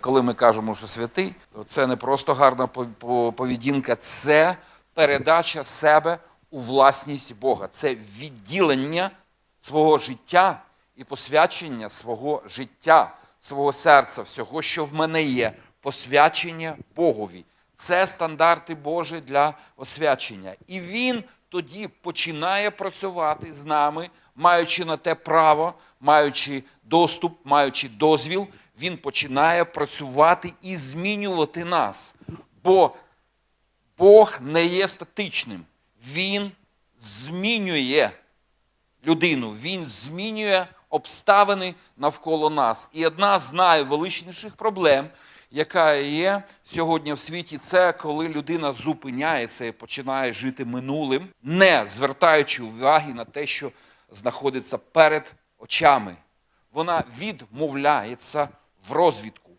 Коли ми кажемо, що святий, то це не просто гарна по- по- поведінка, це передача себе у власність Бога. Це відділення свого життя і посвячення свого життя, свого серця, всього, що в мене є, посвячення Богові. Це стандарти Божі для освячення. І Він тоді починає працювати з нами, маючи на те право, маючи доступ, маючи дозвіл, він починає працювати і змінювати нас. Бо Бог не є статичним. Він змінює людину, він змінює обставини навколо нас. І одна з найвеличніших проблем, яка є сьогодні в світі, це коли людина зупиняється і починає жити минулим, не звертаючи уваги на те, що знаходиться перед очами. Вона відмовляється в розвідку.